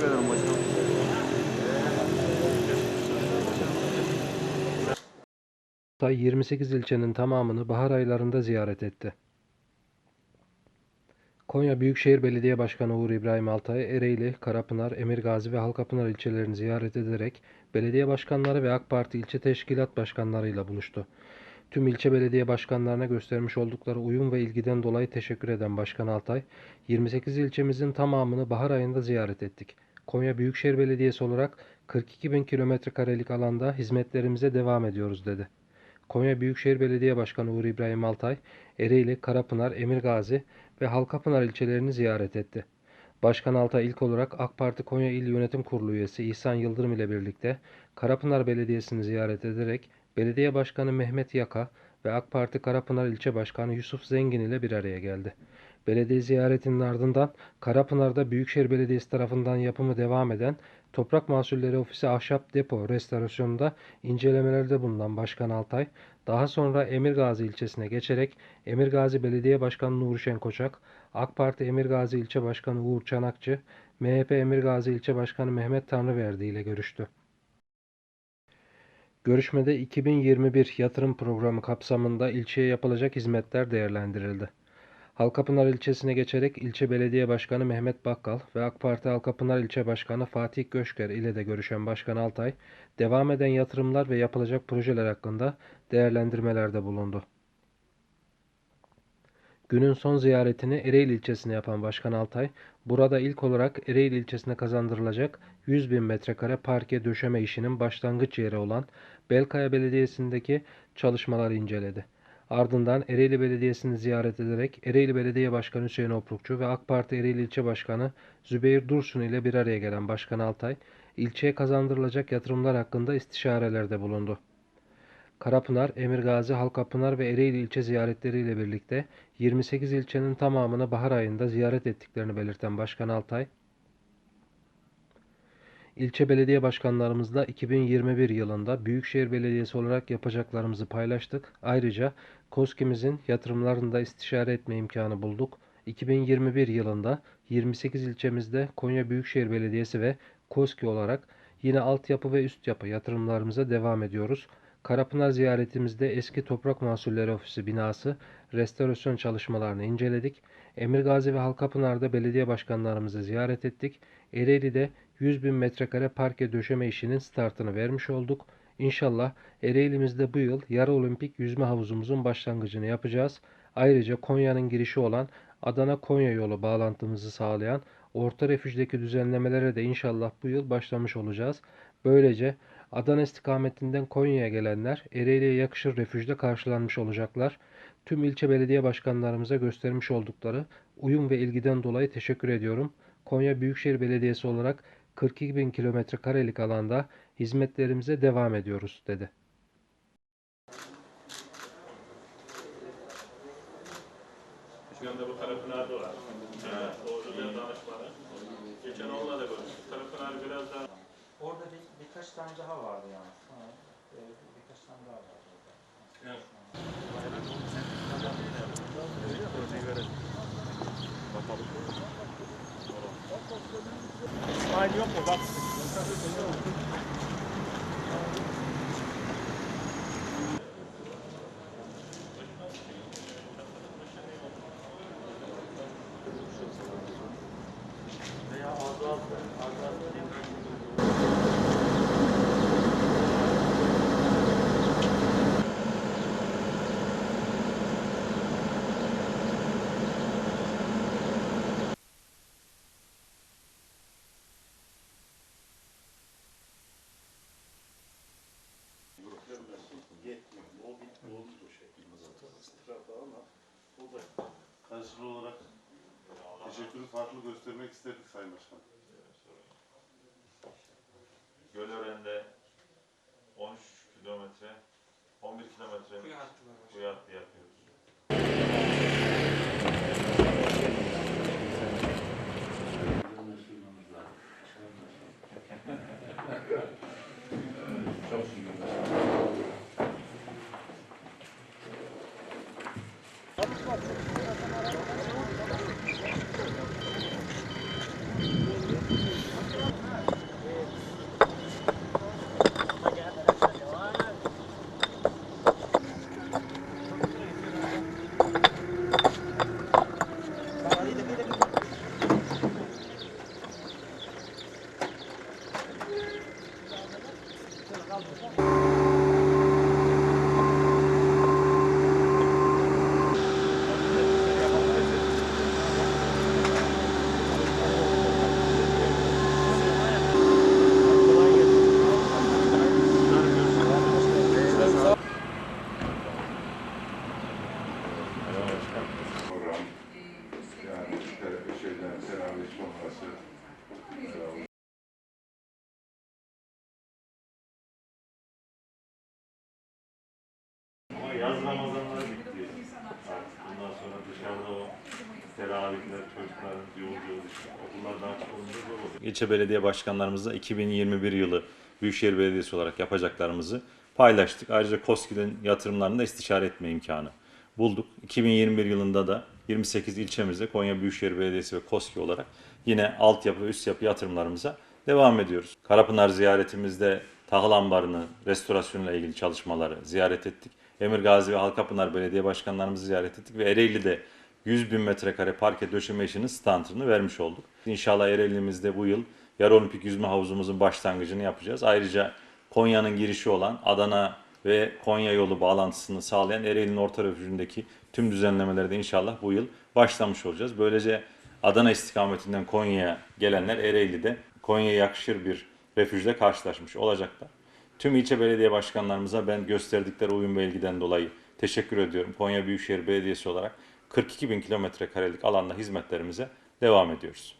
Teşekkür ederim başkanım. Tay 28 ilçenin tamamını bahar aylarında ziyaret etti. Konya Büyükşehir Belediye Başkanı Uğur İbrahim Altay, Ereğli, Karapınar, Emirgazi ve Halkapınar ilçelerini ziyaret ederek belediye başkanları ve AK Parti ilçe teşkilat başkanlarıyla buluştu. Tüm ilçe belediye başkanlarına göstermiş oldukları uyum ve ilgiden dolayı teşekkür eden Başkan Altay, 28 ilçemizin tamamını bahar ayında ziyaret ettik. Konya Büyükşehir Belediyesi olarak 42 bin kilometre karelik alanda hizmetlerimize devam ediyoruz dedi. Konya Büyükşehir Belediye Başkanı Uğur İbrahim Altay, Ereğli, Karapınar, Emirgazi ve Halkapınar ilçelerini ziyaret etti. Başkan Altay ilk olarak AK Parti Konya İl Yönetim Kurulu üyesi İhsan Yıldırım ile birlikte Karapınar Belediyesi'ni ziyaret ederek Belediye Başkanı Mehmet Yaka ve AK Parti Karapınar İlçe Başkanı Yusuf Zengin ile bir araya geldi. Belediye ziyaretinin ardından Karapınar'da Büyükşehir Belediyesi tarafından yapımı devam eden Toprak Mahsulleri Ofisi Ahşap Depo restorasyonunda incelemelerde bulunan Başkan Altay, daha sonra Emirgazi ilçesine geçerek Emirgazi Belediye Başkanı Nuri Şen Koçak, AK Parti Emirgazi İlçe Başkanı Uğur Çanakçı, MHP Emirgazi İlçe Başkanı Mehmet Tanrıverdi ile görüştü. Görüşmede 2021 yatırım programı kapsamında ilçeye yapılacak hizmetler değerlendirildi. Halkapınar ilçesine geçerek ilçe belediye başkanı Mehmet Bakkal ve AK Parti Halkapınar ilçe başkanı Fatih Göşker ile de görüşen Başkan Altay, devam eden yatırımlar ve yapılacak projeler hakkında değerlendirmelerde bulundu. Günün son ziyaretini Ereğli ilçesine yapan Başkan Altay, burada ilk olarak Ereğli ilçesine kazandırılacak 100 bin metrekare parke döşeme işinin başlangıç yeri olan Belkaya Belediyesi'ndeki çalışmaları inceledi. Ardından Ereğli Belediyesi'ni ziyaret ederek Ereğli Belediye Başkanı Hüseyin Oprukçu ve AK Parti Ereğli İlçe Başkanı Zübeyir Dursun ile bir araya gelen Başkan Altay, ilçeye kazandırılacak yatırımlar hakkında istişarelerde bulundu. Karapınar, Emirgazi, Halkapınar ve Ereğli ilçe ziyaretleriyle birlikte 28 ilçenin tamamını bahar ayında ziyaret ettiklerini belirten Başkan Altay, İlçe belediye başkanlarımızla 2021 yılında Büyükşehir Belediyesi olarak yapacaklarımızı paylaştık. Ayrıca KOSKİ'mizin yatırımlarında istişare etme imkanı bulduk. 2021 yılında 28 ilçemizde Konya Büyükşehir Belediyesi ve KOSKİ olarak yine altyapı ve üst yapı yatırımlarımıza devam ediyoruz. Karapınar ziyaretimizde eski Toprak Mahsulleri Ofisi binası restorasyon çalışmalarını inceledik. Emirgazi ve Halkapınar'da belediye başkanlarımızı ziyaret ettik. Ereğli'de 100 bin metrekare parke döşeme işinin startını vermiş olduk. İnşallah Ereğli'mizde bu yıl yarı olimpik yüzme havuzumuzun başlangıcını yapacağız. Ayrıca Konya'nın girişi olan Adana-Konya yolu bağlantımızı sağlayan orta refüjdeki düzenlemelere de inşallah bu yıl başlamış olacağız. Böylece Adana istikametinden Konya'ya gelenler Ereğli'ye yakışır refüjde karşılanmış olacaklar. Tüm ilçe belediye başkanlarımıza göstermiş oldukları uyum ve ilgiden dolayı teşekkür ediyorum. Konya Büyükşehir Belediyesi olarak 42 bin kilometre karelik alanda hizmetlerimize devam ediyoruz dedi. Şu anda bu Karapınar'da var. Evet. Orada da danışmanı. Geçen onunla da görüştük. Karapınar biraz daha Orada bir, birkaç tane daha vardı yani. Ha, e, birkaç tane daha vardı orada. Evet. İsmail Daniel Kovacs. karşılığı olarak teşekkürü farklı göstermek istedik Sayın Başkan. Gölören'de 13 kilometre, 11 kilometre kuyu hattı yapıyoruz. Çok şükür. sonra dışarıda o teravihler, çocuklar yolcu okullar daha çok zor oluyor. İlçe belediye başkanlarımızla 2021 yılı Büyükşehir Belediyesi olarak yapacaklarımızı paylaştık. Ayrıca KOSGİ'nin yatırımlarında istişare etme imkanı bulduk. 2021 yılında da 28 ilçemizde Konya Büyükşehir Belediyesi ve KOSGİ olarak yine altyapı ve üst yapı yatırımlarımıza devam ediyoruz. Karapınar ziyaretimizde tahıl ambarını restorasyonla ilgili çalışmaları ziyaret ettik. Emirgazi ve Halkapınar Belediye Başkanlarımızı ziyaret ettik ve Ereğli'de 100 bin metrekare parke döşeme işinin standını vermiş olduk. İnşallah Ereğli'mizde bu yıl yarı olimpik yüzme havuzumuzun başlangıcını yapacağız. Ayrıca Konya'nın girişi olan Adana ve Konya yolu bağlantısını sağlayan Ereğli'nin orta refüjündeki tüm düzenlemeleri de inşallah bu yıl başlamış olacağız. Böylece Adana istikametinden Konya'ya gelenler Ereğli'de Konya'ya yakışır bir refüjle karşılaşmış olacaklar. Tüm ilçe belediye başkanlarımıza ben gösterdikleri uyum ve ilgiden dolayı teşekkür ediyorum. Konya Büyükşehir Belediyesi olarak 42 bin kilometre karelik alanda hizmetlerimize devam ediyoruz.